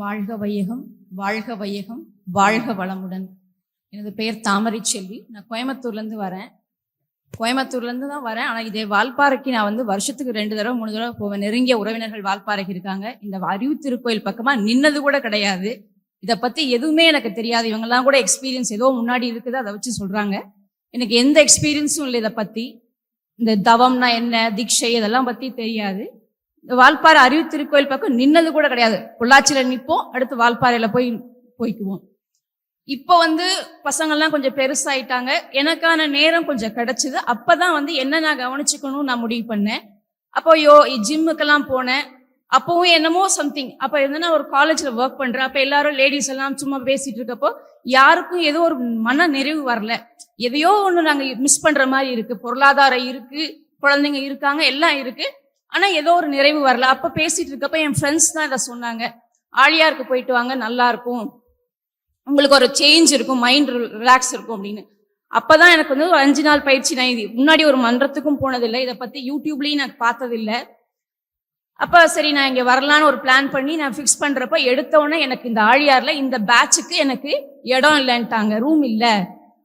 வாழ்க வையகம் வாழ்க வையகம் வாழ்க வளமுடன். எனது பெயர் தாமரை செல்வி. நான் கோயம்புத்தூர்லேருந்து வரேன். கோயம்புத்தூர்லேருந்து தான் வரேன். ஆனால் இதே வால்பாறைக்கு நான் வந்து வருஷத்துக்கு ரெண்டு தடவை மூணு தடவை போவேன். நெருங்கிய உறவினர்கள் வால்பாறைக்கு இருக்காங்க. இந்த அறிவு திருக்கோயில் பக்கமாக நின்னது கூட கிடையாது. இதை பற்றி எதுவுமே எனக்கு தெரியாது. இவங்கெல்லாம் கூட எக்ஸ்பீரியன்ஸ் ஏதோ முன்னாடி இருக்குது. அதை வச்சு சொல்கிறாங்க எனக்கு எந்த எக்ஸ்பீரியன்ஸும் இல்லை இதை பற்றி இந்த தவம்னா என்ன தீட்சை இதெல்லாம் பற்றி தெரியாது. வால்பாறை அறிவு திருக்கோயில் பக்கம் நின்னது கூட கிடையாது. பொள்ளாச்சியில நிற்போம் அடுத்து வால்பாறையில போய் போய்க்குவோம். இப்போ வந்து பசங்கள்லாம் கொஞ்சம் பெருசாயிட்டாங்க. எனக்கான நேரம் கொஞ்சம் கிடைச்சிது. அப்பதான் வந்து என்ன நான் கவனிச்சுக்கணும்னு நான் முடிவு பண்ணேன். அப்போ யோ ஜிம்முக்கெல்லாம் போனேன். அப்பவும் என்னமோ சம்திங் அப்போ என்னன்னா ஒரு காலேஜ்ல ஒர்க் பண்றேன். அப்போ எல்லாரும் லேடிஸ் எல்லாம் சும்மா பேசிட்டு இருக்கப்போ யாருக்கும் ஏதோ ஒரு மன நிறைவு வரல. எதையோ ஒன்று நாங்கள் மிஸ் பண்ற மாதிரி இருக்கு. பொருளாதாரம் இருக்கு குழந்தைங்க இருக்காங்க எல்லாம் இருக்கு. ஆனா ஏதோ ஒரு நிறைவு வரல. அப்ப பேசிட்டு இருக்கப்ப என் ஃப்ரெண்ட்ஸ் தான் இதை சொன்னாங்க. ஆழியாருக்கு போயிட்டு வாங்க நல்லா இருக்கும். உங்களுக்கு ஒரு சேஞ்ச் இருக்கும் மைண்ட் ரிலாக்ஸ் இருக்கும் அப்படின்னு. அப்பதான் எனக்கு வந்து ஒரு அஞ்சு நாள் பயிற்சி நான் இது முன்னாடி ஒரு மன்றத்துக்கும் போனதில்லை. இதை பத்தி யூடியூப்லயும் நான் பார்த்ததில்லை. அப்ப சரி நான் இங்க வரலான்னு ஒரு பிளான் பண்ணி நான் ஃபிக்ஸ் பண்றப்ப எடுத்த உடனே எனக்கு இந்த ஆழியார்ல இந்த பேட்சுக்கு எனக்கு இடம் இல்லைன்ட்டாங்க ரூம் இல்லை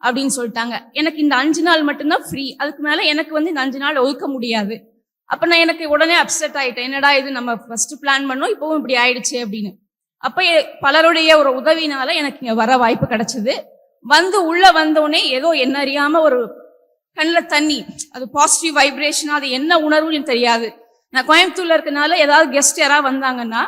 அப்படின்னு சொல்லிட்டாங்க. எனக்கு இந்த அஞ்சு நாள் மட்டும்தான் ஃப்ரீ அதுக்கு மேல எனக்கு வந்து இந்த அஞ்சு நாள் ஒதுக்க முடியாது. அப்போ நான் எனக்கு உடனே அப்செட் ஆகிட்டேன் என்னடா இது நம்ம ஃபர்ஸ்ட் பிளான் பண்ணோம் இப்போவும் இப்படி ஆயிடுச்சு அப்படின்னு. அப்போ பலருடைய ஒரு உதவினால எனக்கு இங்கே வர வாய்ப்பு கிடைச்சிது. வந்து உள்ளே வந்தோடனே ஏதோ என்ன ஒரு கண்ணில் தண்ணி அது பாசிட்டிவ் வைப்ரேஷனாக அது என்ன உணர்வுன்னு தெரியாது. நான் கோயம்புத்தூரில் இருக்கனால ஏதாவது கெஸ்ட் யாராவது வந்தாங்கன்னா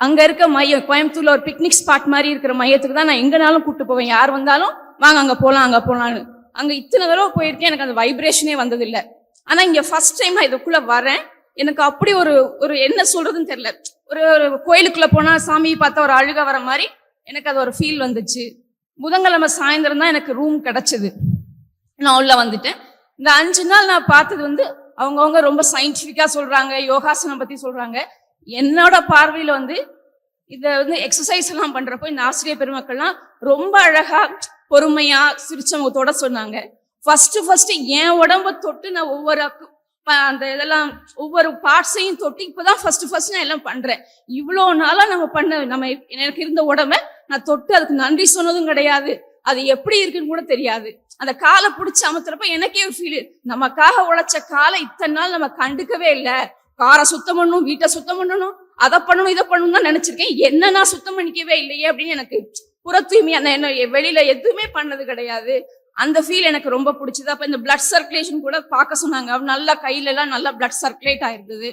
அங்கே இருக்க மையம் கோயம்புத்தூரில் ஒரு பிக்னிக் ஸ்பாட் மாதிரி இருக்கிற மையத்துக்கு தான் நான் எங்கேனாலும் கூப்பிட்டு போவேன். யார் வந்தாலும் வாங்க அங்கே போகலாம் அங்கே போகலான்னு அங்கே இத்தனை தடவை போயிருக்கேன் எனக்கு அந்த வைப்ரேஷனே வந்ததில்லை. ஆனா இங்க ஃபர்ஸ்ட் டைம் நான் இதுக்குள்ள வரேன். எனக்கு அப்படி ஒரு ஒரு என்ன சொல்றதுன்னு தெரியல. ஒரு ஒரு கோயிலுக்குள்ள போனா சாமியை பார்த்தா ஒரு அழுக வர மாதிரி எனக்கு அது ஒரு ஃபீல் வந்துச்சு. புதன்கிழமை சாயந்தரம் தான் எனக்கு ரூம் கிடைச்சது. நான் உள்ள வந்துட்டேன். இந்த அஞ்சு நாள் நான் பார்த்தது வந்து அவங்கவுங்க ரொம்ப சயின்டிஃபிக்கா சொல்றாங்க யோகாசனம் பத்தி சொல்றாங்க. என்னோட பார்வையில வந்து இதை வந்து எக்ஸசைஸ் எல்லாம் பண்றப்போ இந்த ஆசிரியர் பெருமக்கள்லாம் ரொம்ப அழகா பொறுமையா சிரிச்ச சொன்னாங்க. ஃபர்ஸ்ட் ஃபர்ஸ்ட் என் உடம்ப தொட்டு நான் ஒவ்வொரு அந்த இதெல்லாம் ஒவ்வொரு பார்ட்ஸையும் தொட்டு இப்பதான் ஃபர்ஸ்ட் ஃபர்ஸ்ட் நான் எல்லாம் பண்றேன். இவ்வளோ நாளா நம்ம பண்ண நம்ம எனக்கு இருந்த உடம்ப நான் தொட்டு அதுக்கு நன்றி சொன்னதும் கிடையாது. அது எப்படி இருக்குன்னு கூட தெரியாது. அந்த காலை பிடிச்சி அமர்த்துறப்ப எனக்கே ஃபீல் நமக்காக உழைச்ச காலை இத்தனை நாள் நம்ம கண்டுக்கவே இல்லை. காரை சுத்தம் பண்ணணும் வீட்டை சுத்தம் பண்ணணும் அதை பண்ணணும் இதை பண்ணணும் தான் நினைச்சிருக்கேன். என்ன நான் சுத்தம் பண்ணிக்கவே இல்லையே அப்படின்னு எனக்கு புற தூய்மை அந்த என்ன வெளியில எதுவுமே பண்ணது கிடையாது. அந்த ஃபீல் எனக்கு ரொம்ப பிடிச்சது. அப்போ இந்த பிளட் சர்க்குலேஷன் கூட பார்க்க சொன்னாங்க. நல்லா கையிலலாம் நல்லா பிளட் சர்க்குலேட் ஆயிருந்தது.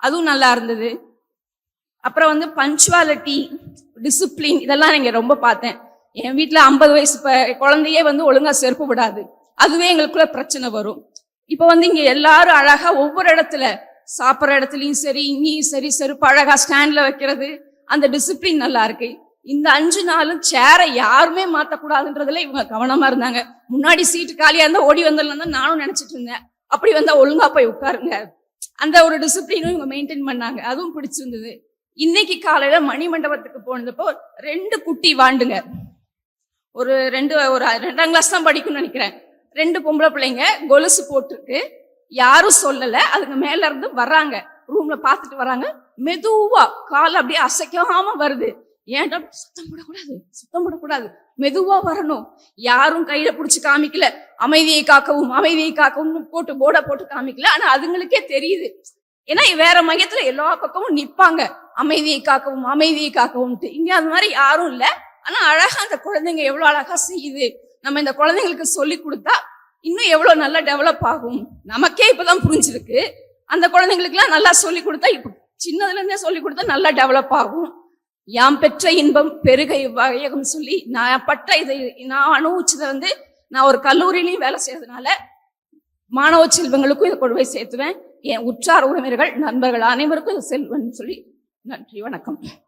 அதுவும் நல்லா இருந்தது. அப்புறம் வந்து பஞ்சுவாலிட்டி டிசிப்ளின் இதெல்லாம் நீங்கள் ரொம்ப பார்த்தேன். என் வீட்டில் ஐம்பது வயசு இப்போ குழந்தையே வந்து ஒழுங்காக செருப்பு விடாது. அதுவே எங்களுக்குள்ள பிரச்சனை வரும். இப்போ வந்து இங்கே எல்லாரும் அழகாக ஒவ்வொரு இடத்துல சாப்பிட்ற இடத்துலையும் சரி இங்கேயும் சரி செருப்பு அழகாக ஸ்டாண்டில் வைக்கிறது. அந்த டிசிப்ளின் நல்லா இருக்கு. இந்த அஞ்சு நாளும் சேரை யாருமே மாத்தக்கூடாதுன்றதுல இவங்க கவனமா இருந்தாங்க. முன்னாடி சீட்டு காலியா இருந்தா ஓடி வந்துடலாம் தான் நானும் நினைச்சிட்டு இருந்தேன். அப்படி வந்தா ஒழுங்கா போய் உட்காருங்க. அந்த ஒரு டிசிப்ளினும் இவங்க மெயின்டைன் பண்ணாங்க. அதுவும் பிடிச்சிருந்தது. இன்னைக்கு காலையில மணிமண்டபத்துக்கு போனதப்போ ரெண்டு குட்டி வாண்டுங்க. ஒரு ரெண்டு ஒரு ரெண்டாம் கிளாஸ் தான் படிக்கும்னு நினைக்கிறேன். ரெண்டு பொம்பளை பிள்ளைங்க கொலுசு போட்டிருக்கு. யாரும் சொல்லல. அதுக்கு மேல இருந்து வர்றாங்க. ரூம்ல பார்த்துட்டு வராங்க மெதுவா கால் அப்படியே அசைக்காம வருது. ஏன்டா சுத்தம் போடக்கூடாது? சுத்தம் போடக்கூடாது. மெதுவா வரணும். யாரும் கையில புடிச்சு காமிக்கல. அமைதியை காக்கவும் அமைதியை காக்கவும் போட்டு போர்டை போட்டு காமிக்கல. ஆனா அதுங்களுக்கே தெரியுது. ஏன்னா வேற மையத்துல எல்லா பக்கமும் நிப்பாங்க. அமைதியை காக்கவும் அமைதியை காக்கவும்ட்டு. இங்க அது மாதிரி யாரும் இல்ல. ஆனா அழகா அந்த குழந்தைங்க எவ்வளவு அழகா செய்யுது. நம்ம இந்த குழந்தைங்களுக்கு சொல்லி கொடுத்தா இன்னும் எவ்வளவு நல்லா டெவலப் ஆகும். நமக்கே இப்பதான் புரிஞ்சிருக்கு. அந்த குழந்தைங்களுக்குலாம் நல்லா சொல்லி கொடுத்தா இப்ப சின்னதுல இருந்தே சொல்லி கொடுத்தா நல்லா டெவலப் ஆகும். யாம் பெற்ற இன்பம் பெருகை வயகம் சொல்லி நான் பட்ட இதை நான் அனுபவிச்சதை வந்து நான் ஒரு கல்லூரியிலையும் வேலை செய்யறதுனால மாணவ செல்வங்களுக்கும் இதை கொண்டு போய் சேர்த்துவேன். என் உற்றார் உறவினர்கள் நண்பர்கள் அனைவருக்கும் இது செல்வன் சொல்லி நன்றி வணக்கம்.